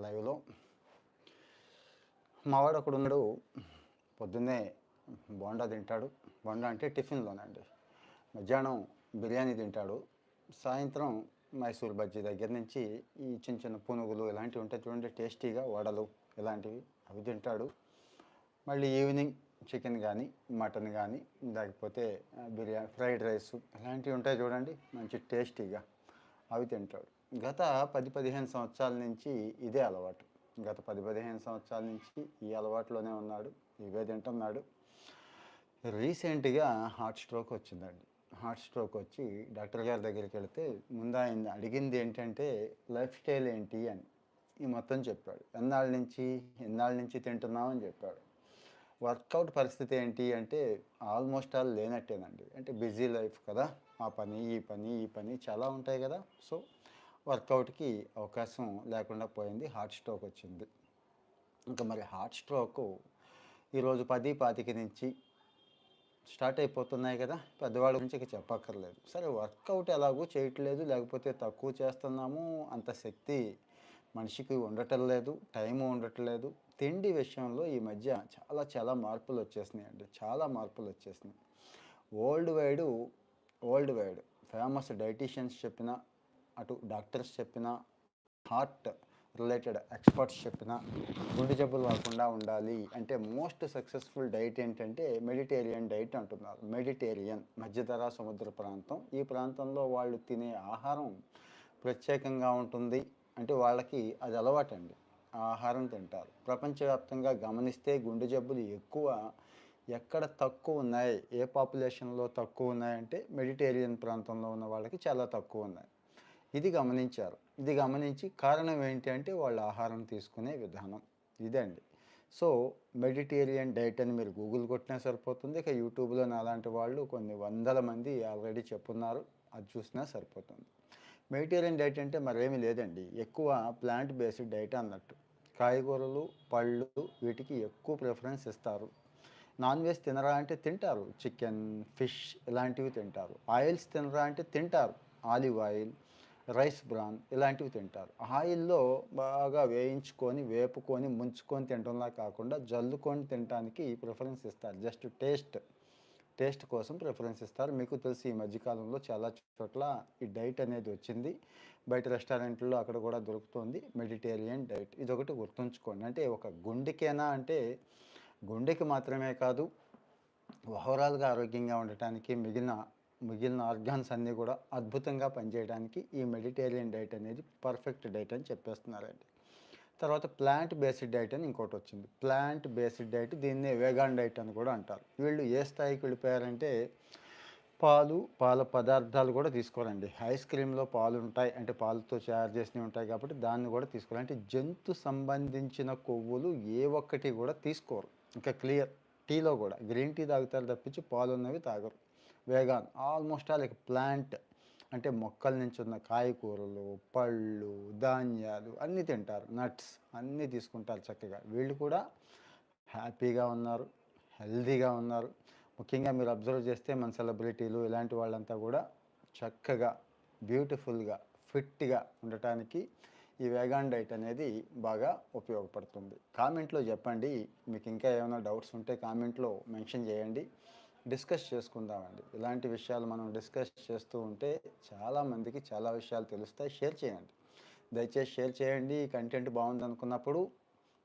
లైవ్లో మావాడు ఒకడు ఉన్నాడు. పొద్దున్నే బోండా తింటాడు. బోండా అంటే టిఫిన్లోనండి మధ్యాహ్నం బిర్యానీ తింటాడు. సాయంత్రం మైసూర్ బజ్జీ దగ్గర నుంచి ఈ చిన్న చిన్న పునుగులు ఇలాంటివి ఉంటాయి చూడండి టేస్టీగా వడలు ఇలాంటివి అవి తింటాడు. మళ్ళీ ఈవినింగ్ చికెన్ కానీ మటన్ కానీ లేకపోతే బిర్యానీ ఫ్రైడ్ రైస్ ఇలాంటివి ఉంటాయి చూడండి మంచి టేస్టీగా అవి తింటాడు. గత పది పదిహేను సంవత్సరాల నుంచి ఇదే అలవాటు. గత పది పదిహేను సంవత్సరాల నుంచి ఈ అలవాటులోనే ఉన్నాడు ఇవే తింటున్నాడు. రీసెంట్గా హార్ట్ స్ట్రోక్ వచ్చిందండి. హార్ట్ స్ట్రోక్ వచ్చి డాక్టర్ గారి దగ్గరికి వెళితే ముందు ఆయన అడిగింది ఏంటంటే లైఫ్ స్టైల్ ఏంటి అని. ఈ మొత్తం చెప్పాడు. ఎన్నాళ్ళ నుంచి ఎన్నాళ్ళ నుంచి తింటున్నామని చెప్పాడు. వర్కౌట్ పరిస్థితి ఏంటి అంటే ఆల్మోస్ట్ ఆల్ లేనట్టేనండి. అంటే బిజీ లైఫ్ కదా ఆ పని ఈ పని ఈ పని చాలా ఉంటాయి కదా. సో వర్కౌట్కి అవకాశం లేకుండా పోయింది. హార్ట్ స్ట్రోక్ వచ్చింది. ఇంకా మరి హార్ట్ స్ట్రోక్ ఈరోజు పది పాతిక నుంచి స్టార్ట్ అయిపోతున్నాయి కదా. పెద్దవాళ్ళ గురించి ఇక చెప్పక్కర్లేదు. సరే వర్కౌట్ ఎలాగూ చేయట్లేదు. లేకపోతే తక్కువ చేస్తున్నాము. అంత శక్తి మనిషికి ఉండటం లేదు. టైము ఉండట్లేదు. తిండి విషయంలో ఈ మధ్య చాలా చాలా మార్పులు వచ్చేసినాయి అండి. చాలా మార్పులు వచ్చేసినాయి. World wide world wide famous dieticians చెప్పిన అటు డాక్టర్స్ చెప్పిన హార్ట్ రిలేటెడ్ ఎక్స్పర్ట్స్ చెప్పిన గుండె జబ్బులు రాకుండా ఉండాలి అంటే మోస్ట్ సక్సెస్ఫుల్ డైట్ ఏంటంటే మెడిటేరియన్ డైట్ అంటున్నారు. మెడిటేరియన్ మధ్యధరా సముద్ర ప్రాంతం. ఈ ప్రాంతంలో వాళ్ళు తినే ఆహారం ప్రత్యేకంగా ఉంటుంది. అంటే వాళ్ళకి అది అలవాటండి. ఆహారం తింటారు. ప్రపంచవ్యాప్తంగా గమనిస్తే గుండె జబ్బులు ఎక్కువ. ఎక్కడ తక్కువ ఉన్నాయి? ఏ పాపులేషన్లో తక్కువ ఉన్నాయంటే మెడిటేరియన్ ప్రాంతంలో ఉన్న వాళ్ళకి చాలా తక్కువ ఉన్నాయి. ఇది గమనించారు. ఇది గమనించి కారణం ఏంటి అంటే వాళ్ళ ఆహారం తీసుకునే విధానం. ఇదండి సో మెడిటేరియన్ డైట్ అని మీరు గూగుల్ కొట్టినా సరిపోతుంది. ఇక యూట్యూబ్లో అలాంటి వాళ్ళు కొన్ని వందల మంది ఆల్రెడీ చెప్పున్నారు. అది చూసినా సరిపోతుంది. మెడిటేరియన్ డైట్ అంటే మరేమీ లేదండి. ఎక్కువ ప్లాంట్ బేస్డ్ డైట్ అన్నట్టు. కాయగూరలు పళ్ళు వీటికి ఎక్కువ ప్రిఫరెన్స్ ఇస్తారు. నాన్ వెజ్ తినరా అంటే తింటారు. చికెన్ ఫిష్ ఇలాంటివి తింటారు. ఆయిల్స్ తినరా అంటే తింటారు. ఆలివ్ ఆయిల్ రైస్ బ్రాన్ ఇలాంటివి తింటారు. ఆయిల్లో బాగా వేయించుకొని వేపుకొని ముంచుకొని తినడంలా కాకుండా జల్లుకొని తినడానికి ప్రిఫరెన్స్ ఇస్తారు. జస్ట్ టేస్ట్ టేస్ట్ కోసం ప్రిఫరెన్స్ ఇస్తారు. మీకు తెలిసి ఈ మధ్యకాలంలో చాలా చోట్ల ఈ డైట్ అనేది వచ్చింది. బయట రెస్టారెంట్లో అక్కడ కూడా దొరుకుతుంది. Mediterranean diet. ఇదొకటి గుర్తుంచుకోండి. అంటే ఒక గుండెకేనా అంటే గుండెకి మాత్రమే కాదు ఓవరాల్గా ఆరోగ్యంగా ఉండటానికి మిగిలిన మిగిలిన ఆర్గాన్స్ అన్నీ కూడా అద్భుతంగా పనిచేయడానికి ఈ మెడిటేరియన్ డైట్ అనేది పర్ఫెక్ట్ డైట్ అని చెప్పేస్తున్నారండి. తర్వాత ప్లాంట్ బేస్డ్ డైట్ అని ఇంకోటి వచ్చింది. ప్లాంట్ బేస్డ్ డైట్ దీన్నే వేగాన్ డైట్ అని కూడా అంటారు. వీళ్ళు ఏ స్థాయికి వెళ్ళిపోయారంటే పాలు పాల పదార్థాలు కూడా తీసుకోరండి ఐస్ క్రీమ్లో పాలు ఉంటాయి. అంటే పాలతో తయారు చేసినవి ఉంటాయి కాబట్టి దాన్ని కూడా తీసుకోరు అంటే జంతు సంబంధించిన కొవ్వులు ఏ ఒక్కటి కూడా తీసుకోరు. ఇంకా క్లియర్. టీలో కూడా. గ్రీన్ టీ తాగుతారు తప్పించి పాలు ఉన్నవి తాగరు. Vegan. Almost all like plant అంటే మొక్కల నుంచి ఉన్న కాయకూరలు పళ్ళు ధాన్యాలు అన్నీ తింటారు. నట్స్ అన్నీ తీసుకుంటారు చక్కగా. వీళ్ళు కూడా హ్యాపీగా ఉన్నారు హెల్దీగా ఉన్నారు. ముఖ్యంగా మీరు అబ్జర్వ్ చేస్తే మన సెలబ్రిటీలు ఇలాంటి వాళ్ళంతా కూడా చక్కగా బ్యూటిఫుల్గా ఫిట్గా ఉండటానికి ఈ వేగాన్ డైట్ అనేది బాగా ఉపయోగపడుతుంది. కామెంట్లో చెప్పండి. మీకు ఇంకా ఏమైనా డౌట్స్ ఉంటే కామెంట్లో మెన్షన్ చేయండి. డిస్కస్ చేసుకుందామండి. ఇలాంటి విషయాలు మనం డిస్కస్ చేస్తూ ఉంటే చాలామందికి చాలా విషయాలు తెలుస్తాయి. షేర్ చేయండి. దయచేసి షేర్ చేయండి. ఈ కంటెంట్ బాగుంది అనుకున్నప్పుడు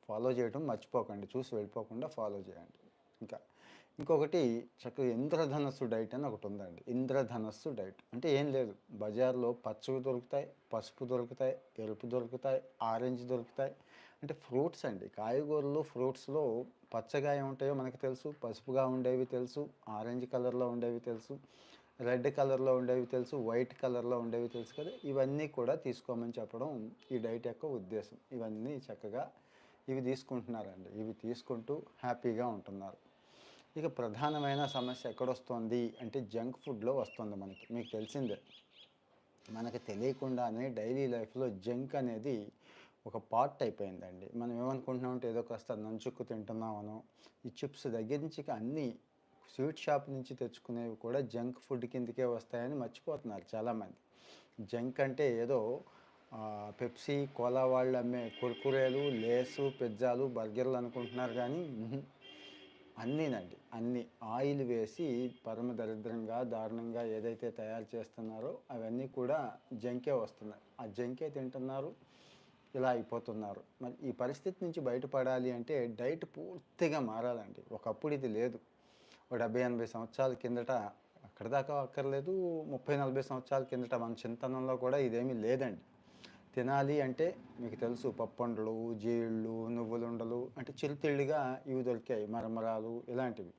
ఫాలో చేయడం మర్చిపోకండి. చూసి వెళ్ళిపోకుండా ఫాలో చేయండి. ఇంకా ఇంకొకటి చక్కగా ఇంద్రధనస్సు డైట్ అని ఒకటి ఉందండి. ఇంద్రధనస్సు డైట్. అంటే ఏం లేదు. బజార్లో పచ్చవి దొరుకుతాయి పసుపు దొరుకుతాయి ఎరుపు దొరుకుతాయి ఆరెంజ్ దొరుకుతాయి. అంటే ఫ్రూట్స్ అండి. కాయగూరలు ఫ్రూట్స్లో పచ్చగా ఉంటాయో మనకు తెలుసు. పసుపుగా ఉండేవి తెలుసు. ఆరెంజ్ కలర్లో ఉండేవి తెలుసు. రెడ్ కలర్లో ఉండేవి తెలుసు. వైట్ కలర్లో ఉండేవి తెలుసు కదా. ఇవన్నీ కూడా తీసుకోమని చెప్పడం ఈ డైట్ యొక్క ఉద్దేశం. ఇవన్నీ చక్కగా ఇవి తీసుకుంటున్నారండి. ఇవి తీసుకుంటూ హ్యాపీగా ఉంటున్నారు. ఇక ప్రధానమైన సమస్య ఎక్కడొస్తుంది అంటే జంక్ ఫుడ్లో వస్తుంది మనకి. మీకు తెలిసిందే. మనకు తెలియకుండానే డైలీ లైఫ్లో జంక్ అనేది ఒక పార్ట్ అయిపోయిందండి. మనం ఏమనుకుంటున్నామంటే ఏదో కాస్త నంచుకు తింటున్నామనో ఈ చిప్స్ దగ్గర నుంచి అన్నీ స్వీట్ షాప్ నుంచి తెచ్చుకునేవి కూడా జంక్ ఫుడ్ కిందకే వస్తాయని మర్చిపోతున్నారు చాలామంది. జంక్ అంటే ఏదో పెప్సీ కోలా వాళ్ళు అమ్మే కుర్కురేలు లేసు పిజ్జాలు బర్గర్లు అనుకుంటున్నారు కానీ అన్నీనండి. అన్ని ఆయిల్ వేసి పరమ దరిద్రంగా దారుణంగా ఏదైతే తయారు చేస్తున్నారో అవన్నీ కూడా జంకే వస్తున్నాయి. ఆ జంకే తింటున్నారు. ఇలా అయిపోతున్నారు. మరి ఈ పరిస్థితి నుంచి బయటపడాలి అంటే డైట్ పూర్తిగా మారాలండి. ఒకప్పుడు ఇది లేదు. ఒక డెబ్బై ఎనభై సంవత్సరాల కిందట అక్కడ దాకా అక్కర్లేదు. ముప్పై నలభై సంవత్సరాల కిందట మన చింతనంలో కూడా ఇదేమీ లేదండి. తినాలి అంటే మీకు తెలుసు పప్పండ్లు జీళ్ళు నువ్వులుండలు అంటే చిరుతిళ్ళుగా ఇవి దొరికాయి. మరమరాలు ఇలాంటివి.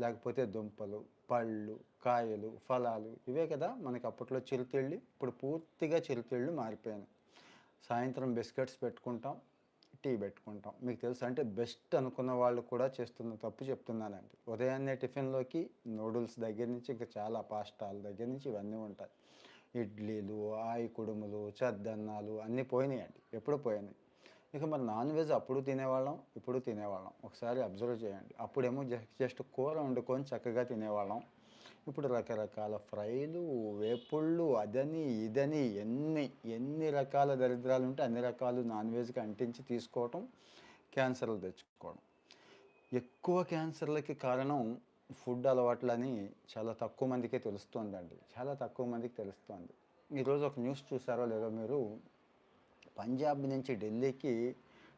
లేకపోతే దుంపలు పళ్ళు కాయలు ఫలాలు ఇవే కదా మనకి అప్పట్లో చిరుతిళ్ళు. ఇప్పుడు పూర్తిగా చిరుతిళ్ళు మారిపోయాను సాయంత్రం బిస్కెట్స్ పెట్టుకుంటాం టీ పెట్టుకుంటాం. మీకు తెలుసు? అంటే బెస్ట్ అనుకున్న వాళ్ళు కూడా చేస్తున్న తప్పు చెప్తున్నానండి. ఉదయాన్నే టిఫిన్లోకి నూడిల్స్ దగ్గర నుంచి ఇంకా చాలా పాస్టాల దగ్గర నుంచి ఇవన్నీ ఉంటాయి. ఇడ్లీలు ఆయి కుడుములు చద్దన్నాలు అన్నీ పోయినాయండి. ఎప్పుడు పోయినాయి? ఇక మరి నాన్ వెజ్ అప్పుడు తినేవాళ్ళం ఇప్పుడు తినేవాళ్ళం. ఒకసారి అబ్జర్వ్ చేయండి. అప్పుడేమో జస్ట్ జస్ట్ కూర వండుకొని చక్కగా తినేవాళ్ళం. ఇప్పుడు రకరకాల ఫ్రైలు వేపుళ్ళు అదని ఇదని ఎన్ని ఎన్ని రకాల దరిద్రాలు ఉంటే అన్ని రకాలు నాన్ వెజ్కి అంటించి తీసుకోవటం క్యాన్సర్లు తెచ్చుకోవడం. ఎక్కువ క్యాన్సర్లకి కారణం ఫుడ్ అలవాట్లని చాలా తక్కువ మందికే తెలుస్తుందండి. చాలా తక్కువ మందికి తెలుస్తుంది. ఈరోజు ఒక న్యూస్ చూసారో లేదో మీరు పంజాబ్ నుంచి ఢిల్లీకి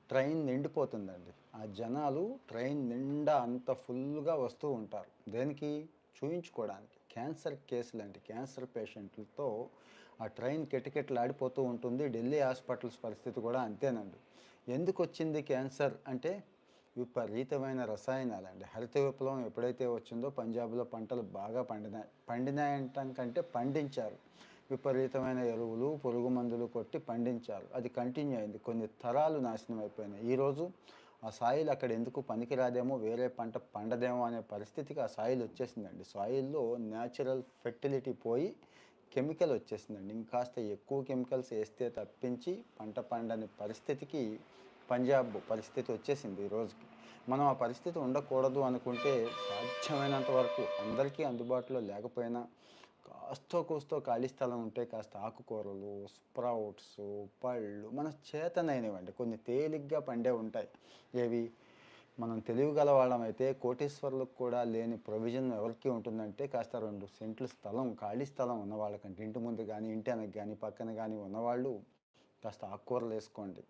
ట్రైన్ నిండిపోతుందండి. ఆ జనాలు ట్రైన్ నిండా అంత ఫుల్గా వస్తూ ఉంటారు. దేనికి? చూయించుకోవడానికి క్యాన్సర్ కేసులు అంటే క్యాన్సర్ పేషెంట్లతో ఆ ట్రైన్ కిటకిటలాడిపోతూ ఉంటుంది. ఢిల్లీ హాస్పిటల్స్ పరిస్థితి కూడా అంతేనండి. ఎందుకు వచ్చింది క్యాన్సర్ అంటే విపరీతమైన రసాయనాలండి హరిత విప్లవం ఎప్పుడైతే వచ్చిందో పంజాబ్లో పంటలు బాగా పండినాయి పండినాయంటాం కంటే పండించారు. విపరీతమైన ఎరువులు పురుగు మందులు కొట్టి పండించారు. అది కంటిన్యూ అయింది. కొన్ని తరాలు నాశనం అయిపోయినాయి. ఈరోజు ఆ సాయిల్ అక్కడ ఎందుకు పనికిరాదేమో వేరే పంట పండదేమో అనే పరిస్థితికి ఆ సాయిల్ వచ్చేసిందండి. సాయిల్లో న్యాచురల్ ఫెర్టిలిటీ పోయి కెమికల్ వచ్చేసిందండి. ఇంకాస్త ఎక్కువ కెమికల్స్ వేస్తే తప్పించి పంట పండని పరిస్థితికి పంజాబ్ పరిస్థితి వచ్చేసింది ఈ రోజుకి. మనం ఆ పరిస్థితి ఉండకూడదు అనుకుంటే సాధ్యమైనంత వరకు అందరికీ అందుబాటులో లేకపోయినా కాస్తో కూస్తో ఖాళీ స్థలం ఉంటే కాస్త ఆకుకూరలు స్ప్రౌట్స్ పళ్ళు మన చేతనైనవండి. కొన్ని తేలిగ్గా పండే ఉంటాయి. ఏవి? మనం తెలియగల వాళ్ళమైతే కోటేశ్వర్లకు కూడా లేని ప్రొవిజన్ ఎవరికి ఉంటుందంటే కాస్త రెండు సెంట్లు స్థలం ఖాళీ స్థలం ఉన్న వాళ్ళకంటే ఇంటి ముందు కానీ ఇంటి వెనక్కి కానీ పక్కన కానీ ఉన్నవాళ్ళు కాస్త ఆకుకూరలు వేసుకోండి.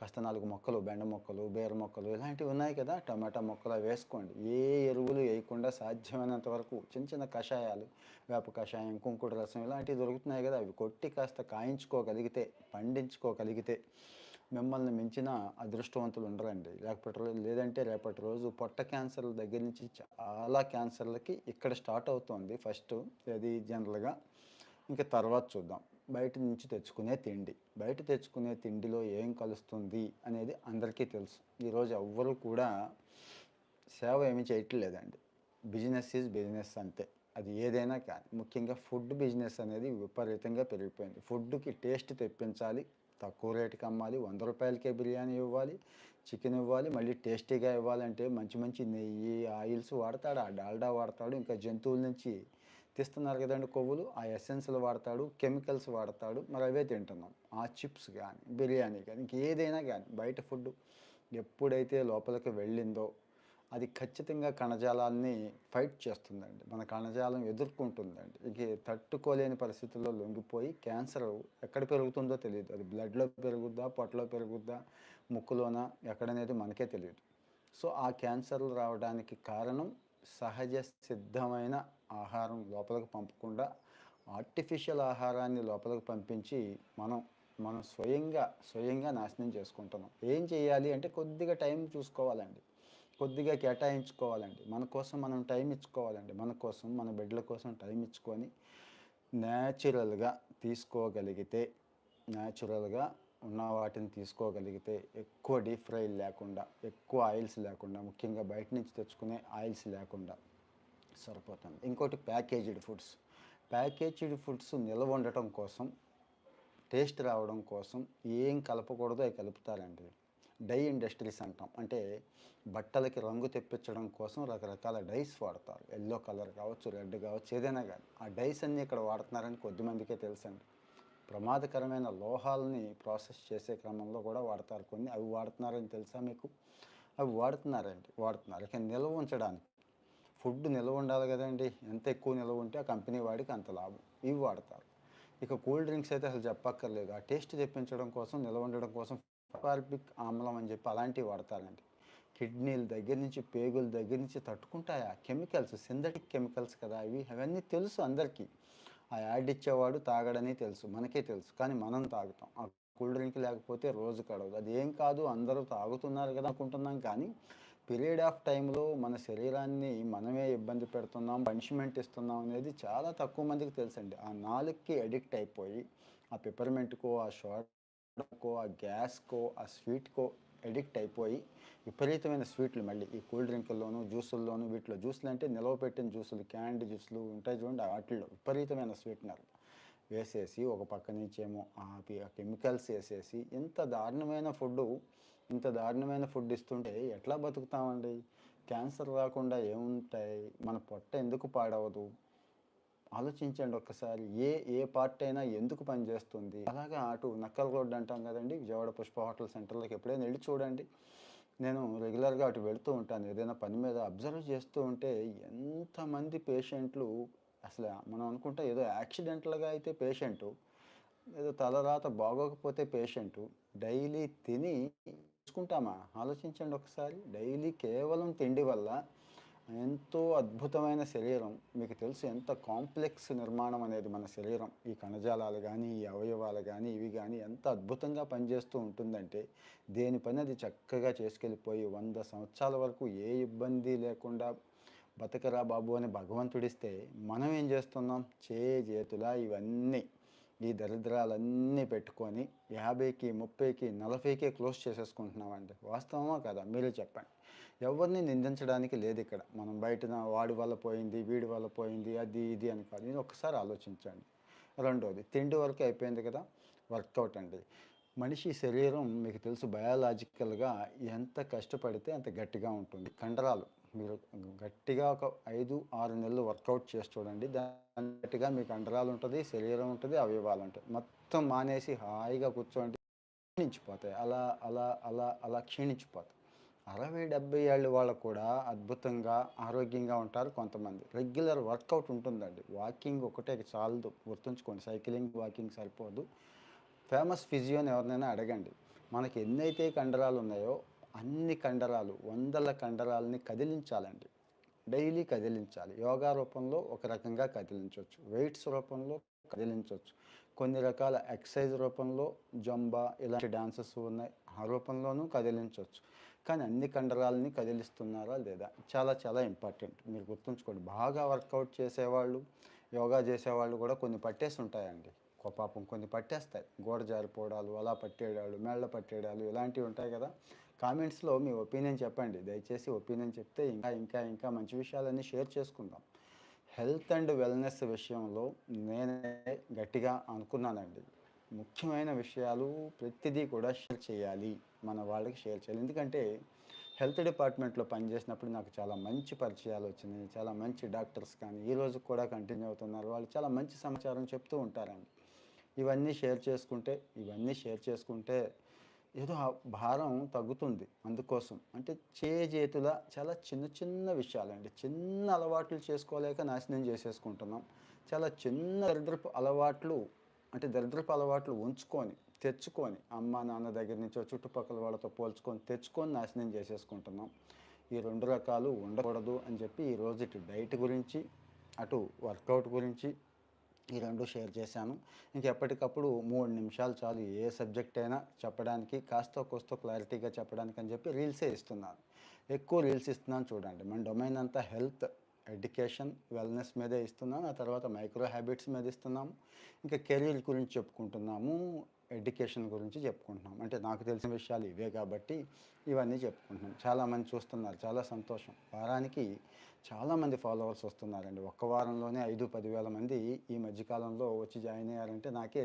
కాస్త నాలుగు మొక్కలు బెండ మొక్కలు బీర మొక్కలు ఇలాంటివి ఉన్నాయి కదా టమాటా మొక్కలు వేసుకోండి. ఏ ఎరువులు వేయకుండా సాధ్యమైనంత వరకు చిన్న చిన్న కషాయాలు వేప కషాయం కుంకుడు రసం ఇలాంటివి దొరుకుతున్నాయి కదా అవి కొట్టి కాస్త కాయించుకోగలిగితే పండించుకోగలిగితే మిమ్మల్ని మించిన అదృష్టవంతులు ఉండరండి. లేకపోతే రోజు లేదంటే రేపటి రోజు పొట్ట క్యాన్సర్ల దగ్గర నుంచి చాలా క్యాన్సర్లకి ఇక్కడ స్టార్ట్ అవుతుంది. ఫస్ట్ అది జనరల్గా. ఇంకా తర్వాత చూద్దాం. బయట నుంచి తెచ్చుకునే తిండి. బయట తెచ్చుకునే తిండిలో ఏం కలుస్తుంది అనేది అందరికీ తెలుసు. ఈరోజు ఎవ్వరు కూడా సేవ ఏమీ చేయట్లేదండి. బిజినెస్ ఈజ్ బిజినెస్ అంతే. అది ఏదైనా కానీ ముఖ్యంగా ఫుడ్ బిజినెస్ అనేది విపరీతంగా పెరిగిపోయింది. ఫుడ్కి టేస్ట్ తెప్పించాలి తక్కువ రేటుకి అమ్మాలి వంద రూపాయలకే బిర్యానీ ఇవ్వాలి చికెన్ ఇవ్వాలి మళ్ళీ టేస్టీగా ఇవ్వాలంటే మంచి మంచి నెయ్యి ఆయిల్స్ వాడతాడు. ఆ డాల్డా వాడతాడు. ఇంకా జంతువుల నుంచి తీస్తున్నారు కదండి కొవ్వులు ఆ ఎసెన్స్లు వాడతాడు కెమికల్స్ వాడతాడు. మరి అవే తింటున్నాం. ఆ చిప్స్ కానీ బిర్యానీ కానీ ఇంకేదైనా కానీ బయట ఫుడ్ ఎప్పుడైతే లోపలికి వెళ్ళిందో అది ఖచ్చితంగా కణజాలాన్ని ఫైట్ చేస్తుందండి. మన కణజాలం ఎదుర్కొంటుందండి. ఇక తట్టుకోలేని పరిస్థితుల్లో లొంగిపోయి క్యాన్సర్ ఎక్కడ పెరుగుతుందో తెలియదు. అది బ్లడ్లో పెరుగుద్దా పొట్టలో పెరుగుద్దా ముక్కులోనా ఎక్కడనేది మనకే తెలియదు. సో ఆ క్యాన్సర్లు రావడానికి కారణం సహజ సిద్ధమైన ఆహారం లోపలికి పంపకుండా ఆర్టిఫిషియల్ ఆహారాన్ని లోపలికి పంపించి మనం మనం స్వయంగా స్వయంగా నాశనం చేసుకుంటున్నాం. ఏం చేయాలి అంటే కొద్దిగా టైం చూసుకోవాలండి. కొద్దిగా కేటాయించుకోవాలండి. మన కోసం మనం టైం ఇచ్చుకోవాలండి. మన కోసం మన బిడ్డల కోసం టైం ఇచ్చుకొని న్యాచురల్గా తీసుకోగలిగితే న్యాచురల్గా ఉన్న వాటిని తీసుకోగలిగితే ఎక్కువ డీప్ ఫ్రై లేకుండా ఎక్కువ ఆయిల్స్ లేకుండా ముఖ్యంగా బయట నుంచి తెచ్చుకునే ఆయిల్స్ లేకుండా సరిపోతుంది. ఇంకోటి ప్యాకేజ్డ్ ఫుడ్స్. ప్యాకేజ్డ్ ఫుడ్స్ నిల్వ ఉండటం కోసం టేస్ట్ రావడం కోసం ఏం కలపకూడదో అవి కలుపుతారండి. డై ఇండస్ట్రీస్ అంటాం. అంటే బట్టలకి రంగు తెప్పించడం కోసం రకరకాల డైస్ వాడతారు. ఎల్లో కలర్ కావచ్చు రెడ్ కావచ్చు ఏదైనా కానీ. ఆ డైస్ అన్నీ ఇక్కడ వాడుతున్నారని కొద్దిమందికే తెలుసండి. ప్రమాదకరమైన లోహాలని ప్రాసెస్ చేసే క్రమంలో కూడా వాడతారు కొన్ని. అవి వాడుతున్నారని తెలుసా మీకు? అవి వాడుతున్నారండి. వాడుతున్నారు. ఇక నిల్వ ఉంచడానికి ఫుడ్ నిల్వ ఉండాలి కదండి. ఎంత ఎక్కువ నిల్వ ఉంటే ఆ కంపెనీ వాడికి అంత లాభం. ఇవి వాడతారు. ఇక కూల్ డ్రింక్స్ అయితే అసలు చెప్పక్కర్లేదు. ఆ టేస్ట్ తెప్పించడం కోసం నిల్వ ఉండడం కోసం ఫార్బిక్ ఆమ్లం అని చెప్పి అలాంటివి వాడతారండి. కిడ్నీల దగ్గర నుంచి పేగుల దగ్గర నుంచి తట్టుకుంటాయి? ఆ కెమికల్స్ సింథటిక్ కెమికల్స్ కదా ఇవి అవన్నీ తెలుసు అందరికీ. ఆ యాడ్ ఇచ్చేవాడు తాగడని తెలుసు. మనకే తెలుసు. కానీ మనం తాగుతాం. ఆ కూల్ డ్రింక్ లేకపోతే రోజు కడవదు. అది ఏం కాదు. అందరూ తాగుతున్నారు కదా అనుకుంటున్నాం కానీ పీరియడ్ ఆఫ్ టైంలో మన శరీరాన్ని మనమే ఇబ్బంది పెడుతున్నాం పనిష్మెంట్ ఇస్తున్నాం అనేది చాలా తక్కువ మందికి తెలుసండి. ఆ నాలుగుకి అడిక్ట్ అయిపోయి ఆ పెపర్మెంట్కో ఆ షార్ట్కో ఆ గ్యాస్కో ఆ స్వీట్కో అడిక్ట్ అయిపోయి విపరీతమైన స్వీట్లు మళ్ళీ ఈ కూల్ డ్రింకుల్లోనూ జ్యూసుల్లోనూ వీటిలో జ్యూసులు అంటే నిలవ పెట్టిన జ్యూసులు క్యాండ్ జ్యూసులు ఉంటాయి చూడండి వాటిల్లో విపరీతమైన స్వీట్నర్ వేసేసి ఒక పక్క నుంచేమో ఆ కెమికల్స్ వేసేసి ఇంత దారుణమైన ఫుడ్ ఇంత దారుణమైన ఫుడ్ ఇస్తుంటే ఎట్లా బతుకుతామండి? క్యాన్సర్ రాకుండా ఏముంటాయి? మన పొట్ట ఎందుకు పాడవదు? ఆలోచించండి ఒక్కసారి. ఏ ఏ పార్ట్ అయినా ఎందుకు పనిచేస్తుంది అలాగే అటు నక్కల్ రోడ్ అంటాం కదండి విజయవాడ పుష్ప హోటల్ సెంటర్లోకి ఎప్పుడైనా వెళ్ళి చూడండి. నేను రెగ్యులర్గా అటు వెళుతూ ఉంటాను. ఏదైనా పని మీద అబ్జర్వ్ చేస్తూ ఉంటే ఎంతమంది పేషెంట్లు అసలు మనం అనుకుంటే ఏదో యాక్సిడెంట్లుగా అయితే పేషెంటు ఏదో తలరాత బాగోకపోతే పేషెంటు డైలీ తిని చూసుకుంటామా ఆలోచించండి ఒకసారి. డైలీ కేవలం తిండి వల్ల ఎంతో అద్భుతమైన శరీరం మీకు తెలుసు ఎంత కాంప్లెక్స్ నిర్మాణం అనేది మన శరీరం. ఈ కణజాలాలు కానీ ఈ అవయవాలు కానీ ఇవి కానీ ఎంత అద్భుతంగా పనిచేస్తూ ఉంటుందంటే దేని పని అది చక్కగా చేసుకెళ్ళిపోయి వంద సంవత్సరాల వరకు ఏ ఇబ్బంది లేకుండా బతకరా బాబు అని భగవంతుడిస్తే మనం ఏం చేస్తున్నాం? చే చేతులా ఇవన్నీ ఈ దరిద్రాలన్నీ పెట్టుకొని యాభైకి ముప్పైకి నలభైకే క్లోజ్ చేసేసుకుంటున్నామండి. వాస్తవమా కదా? మీరే చెప్పండి. ఎవరిని నిందించడానికి లేదు ఇక్కడ. మనం బయట వాడి వల్ల పోయింది వీడి వల్ల పోయింది అది ఇది అని కాదు. ఇది ఒకసారి ఆలోచించండి. రెండోది తిండి వరకు అయిపోయింది కదా? వర్కౌట్ అండి. మనిషి శరీరం మీకు తెలుసు బయాలజికల్గా ఎంత కష్టపడితే అంత గట్టిగా ఉంటుంది. కండరాలు మీరు గట్టిగా ఒక ఐదు ఆరు నెలలు వర్కౌట్ చేసి చూడండి. దాన్ని గట్టిగా మీకు కండరాలు ఉంటుంది శరీరం ఉంటుంది అవయవాలు ఉంటాయి. మొత్తం మానేసి హాయిగా కూర్చోండి. క్షీణించిపోతాయి. అలా అలా అలా అలా క్షీణించిపోతాయి. అరవై డెబ్బై ఏళ్ళు వాళ్ళు కూడా అద్భుతంగా ఆరోగ్యంగా ఉంటారు కొంతమంది. రెగ్యులర్ వర్కౌట్ ఉంటుందండి. వాకింగ్ ఒకటే చాలదు. గుర్తుంచుకోండి. సైక్లింగ్ వాకింగ్ సరిపోదు. ఫేమస్ ఫిజియోని ఎవరినైనా అడగండి. మనకి ఎన్నైతే కండరాలు ఉన్నాయో అన్ని కండరాలు వందల కండరాలని కదిలించాలండి. డైలీ కదిలించాలి. యోగా రూపంలో ఒక రకంగా కదిలించవచ్చు. వెయిట్స్ రూపంలో కదిలించవచ్చు. కొన్ని రకాల ఎక్సర్సైజ్ రూపంలో జంబా ఇలాంటి డాన్సెస్ ఉన్నాయి. ఆ రూపంలోనూ కదిలించవచ్చు. కానీ అన్ని కండరాలని కదిలిస్తున్నారా లేదా? చాలా చాలా ఇంపార్టెంట్. మీరు గుర్తుంచుకోండి. బాగా వర్కౌట్ చేసేవాళ్ళు యోగా చేసేవాళ్ళు కూడా కొన్ని పట్టేసి ఉంటాయండి. పాపం కొన్ని పట్టేస్తాయి. గోడ జారిపోవడాలు అలా పట్టేయడాలు మెళ్ళ పట్టేయడాలు ఇలాంటివి ఉంటాయి కదా. కామెంట్స్లో మీ ఒపీనియన్ చెప్పండి. దయచేసి ఒపీనియన్ చెప్తే ఇంకా ఇంకా ఇంకా మంచి విషయాలన్నీ షేర్ చేసుకుందాం. హెల్త్ అండ్ వెల్నెస్ విషయంలో నేనే గట్టిగా అనుకున్నానండి. ముఖ్యమైన విషయాలు ప్రతిదీ కూడా షేర్ చేయాలి. మన వాళ్ళకి షేర్ చేయాలి. ఎందుకంటే హెల్త్ డిపార్ట్మెంట్లో పనిచేసినప్పుడు నాకు చాలా మంచి పరిచయాలు వచ్చినాయి. చాలా మంచి డాక్టర్స్ కానీ ఈ రోజు కూడా కంటిన్యూ అవుతున్నారు. వాళ్ళు చాలా మంచి సమాచారం చెప్తూ ఉంటారండి. ఇవన్నీ షేర్ చేసుకుంటే ఇవన్నీ షేర్ చేసుకుంటే ఏదో ఆ భారం తగ్గుతుంది అందుకోసం. అంటే చేజేతుల చాలా చిన్న చిన్న విషయాలండి. చిన్న అలవాట్లు చేసుకోలేక నాశనం చేసేసుకుంటున్నాం. చాలా చిన్న దరిద్రపు అలవాట్లు అంటే దరిద్రపు అలవాట్లు ఉంచుకొని తెచ్చుకొని అమ్మ నాన్న దగ్గర నుంచో చుట్టుపక్కల వాళ్ళతో పోల్చుకొని తెచ్చుకొని నాశనం చేసేసుకుంటున్నాం. ఈ రెండు రకాలు ఉండకూడదు అని చెప్పి ఈరోజు ఇటు డైట్ గురించి అటు వర్కౌట్ గురించి ఈ రెండు షేర్ చేశాను. ఇంక ఎప్పటికప్పుడు మూడు నిమిషాలు చాలు ఏ సబ్జెక్ట్ అయినా చెప్పడానికి కాస్త కోస్తో క్లారిటీగా చెప్పడానికి అని చెప్పి రీల్సే ఇస్తున్నాను. ఎక్కువ రీల్స్ ఇస్తున్నాను చూడండి. మన డొమైన్ అంతా హెల్త్ ఎడ్యుకేషన్ వెల్నెస్ మీదే ఇస్తున్నాను. ఆ తర్వాత మైక్రో హ్యాబిట్స్ మీద ఇస్తున్నాము. ఇంకా కెరీర్ గురించి చెప్పుకుంటున్నాము. ఎడ్యుకేషన్ గురించి చెప్పుకుంటున్నాం. అంటే నాకు తెలిసిన విషయాలు ఇవే కాబట్టి ఇవన్నీ చెప్పుకుంటున్నాం. చాలామంది చూస్తున్నారు. చాలా సంతోషం. వారానికి చాలామంది ఫాలోవర్స్ వస్తున్నారండి. ఒక్క వారంలోనే ఐదు పదివేల మంది ఈ మధ్యకాలంలో వచ్చి జాయిన్ అయ్యారంటే నాకే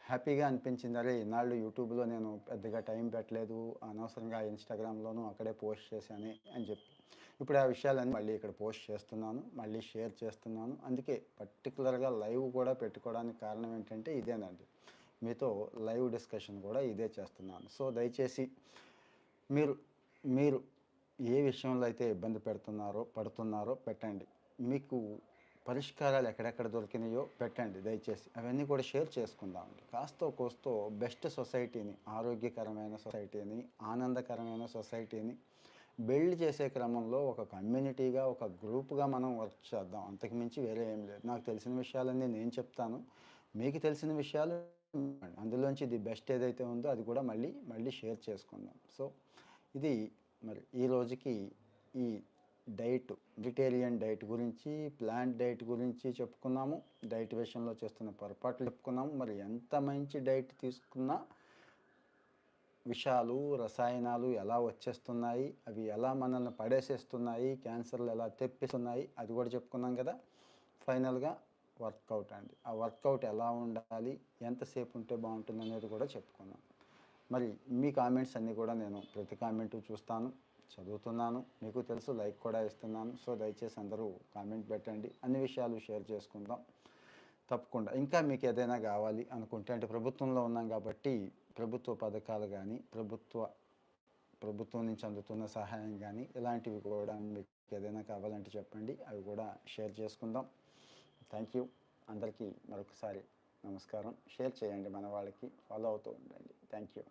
హ్యాపీగా అనిపించింది. అరే ఇన్నాళ్ళు యూట్యూబ్లో నేను పెద్దగా టైం పెట్టలేదు. అనవసరంగా ఇన్స్టాగ్రామ్లోనూ అక్కడే పోస్ట్ చేశాను అని చెప్పి. ఇప్పుడు ఆ విషయాలన్నీ మళ్ళీ ఇక్కడ పోస్ట్ చేస్తున్నాను. మళ్ళీ షేర్ చేస్తున్నాను. అందుకే పర్టికులర్గా లైవ్ కూడా పెట్టుకోవడానికి కారణం ఏంటంటే ఇదేనండి. మీతో లైవ్ డిస్కషన్ కూడా ఇదే చేస్తున్నాను. సో దయచేసి మీరు మీరు ఏ విషయంలో అయితే ఇబ్బంది పెడుతున్నారో పడుతున్నారో పెట్టండి. మీకు పరిష్కారాలు ఎక్కడెక్కడ దొరికినాయో పెట్టండి దయచేసి. అవన్నీ కూడా షేర్ చేసుకుందామండి. కాస్తో కోస్తో బెస్ట్ సొసైటీని ఆరోగ్యకరమైన సొసైటీని ఆనందకరమైన సొసైటీని బిల్డ్ చేసే క్రమంలో ఒక కమ్యూనిటీగా ఒక గ్రూప్గా మనం వర్క్ చేద్దాం. అంతకుమించి వేరే ఏం లేదు. నాకు తెలిసిన విషయాలన్నీ నేను చెప్తాను. మీకు తెలిసిన విషయాలు అందులోంచి ది బెస్ట్ ఏదైతే ఉందో అది కూడా మళ్ళీ మళ్ళీ షేర్ చేసుకుందాం. సో ఇది మరి ఈ రోజుకి ఈ డైట్ వెజిటేరియన్ డైట్ గురించి ప్లాంట్ డైట్ గురించి చెప్పుకున్నాము. డైట్ విషయంలో చేస్తున్న పొరపాట్లు చెప్పుకున్నాము. మరి ఎంత మంచి డైట్ తీసుకున్నా విషాలు రసాయనాలు ఎలా వచ్చేస్తున్నాయి అవి ఎలా మనల్ని పడేసేస్తున్నాయి క్యాన్సర్లు ఎలా తెప్పిస్తున్నాయి అది కూడా చెప్పుకున్నాం కదా. ఫైనల్గా వర్కౌట్ అండి. ఆ వర్కౌట్ ఎలా ఉండాలి ఎంతసేపు ఉంటే బాగుంటుంది అనేది కూడా చెప్పుకున్నాం మరి మీ కామెంట్స్ అన్నీ కూడా నేను ప్రతి కామెంటు చూస్తాను చదువుతున్నాను. మీకు తెలుసు లైక్ కూడా ఇస్తున్నాను సో దయచేసి అందరూ కామెంట్ పెట్టండి. అన్ని విషయాలు షేర్ చేసుకుందాం. తప్పకుండా. ఇంకా మీకు ఏదైనా కావాలి అనుకుంటే అంటే ప్రభుత్వంలో ఉన్నాం కాబట్టి ప్రభుత్వ పథకాలు కానీ ప్రభుత్వ ప్రభుత్వం నుంచి అందుతున్న సహాయం కానీ ఇలాంటివి కూడా మీకు ఏదైనా కావాలంటే చెప్పండి. అవి కూడా షేర్ చేసుకుందాం. Thank you. అందరికీ మరొకసారి నమస్కారం. షేర్ చేయండి మన వాళ్ళకి. ఫాలో అవుతూ ఉండండి. Thank you.